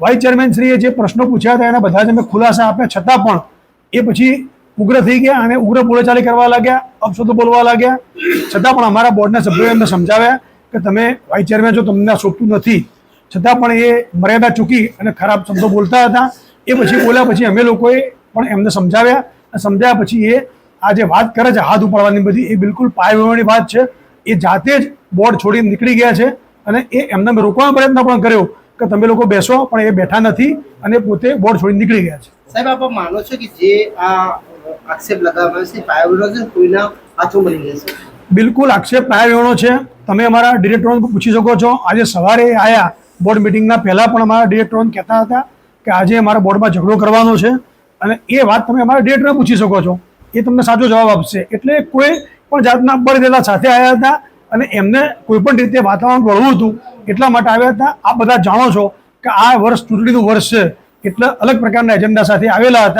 Vice ચેરમેનશ્રીએ જે પ્રશ્નો પૂછ્યા હતા, એના બધા જ અમે ખુલાસા આપ્યા. છતાં પણ એ પછી ઉગ્ર થઈ ગયા અને ઉગ્ર બોલેચાલી કરવા લાગ્યા અપશબ્દો બોલવા લાગ્યા. છતાં પણ અમારા બોર્ડના સભ્યોએ એમને સમજાવ્યા કે તમે વાઇસ ચેરમેન છો, તમને શોભતું નથી. છતાં પણ એ મર્યાદા ચૂકી અને ખરાબ શબ્દો બોલતા હતા. એ પછી બોલ્યા પછી અમે લોકોએ પણ એમને સમજાવ્યા. અને સમજાવ્યા પછી એ આ જે વાત કરે છે, હાથ ઉપાડવાની બધી, એ બિલકુલ પાયવણી વાત છે. એ જાતે જ બોર્ડ છોડીને નીકળી ગયા છે અને એ એમને મેં રોકવાનો પ્રયત્ન પણ કર્યો. કે તમે લોકો બેસો પણ એ બેઠા નથી અને પોતે બોર્ડ છોડીને નીકળી ગયા છે. સાહેબ આપ માનો છો કે જે આ આક્ષેપ લગાવવામાં છે પાયાનો છે કોઈના હાથો મળી જશે બિલકુલ આક્ષેપ પાયાનો છે. તમે અમારા ડિરેક્ટરોને પૂછી શકો છો. આજે સવારે આયા બોર્ડ મિટિંગના પહેલાં પણ અમારા ડિરેક્ટરોને કહેતા હતા કે આજે અમારા બોર્ડમાં ઝઘડો કરવાનો છે. અને એ વાત તમે અમારા ડિરેક્ટરને પૂછી શકો છો. એ તમને સાચો જવાબ આપશે. એટલે કોઈ પણ જાતના બળદેલા સાથે આવ્યા હતા અને એમને કોઈ પણ રીતે વાતાવરણ વળવું હતું, એટલા માટે આવ્યા હતા. આ બધા જાણો છો કે આ વર્ષ ચૂંટણીનું વર્ષ છે. એટલે અલગ પ્રકારના એજન્ડા સાથે આવેલા હતા.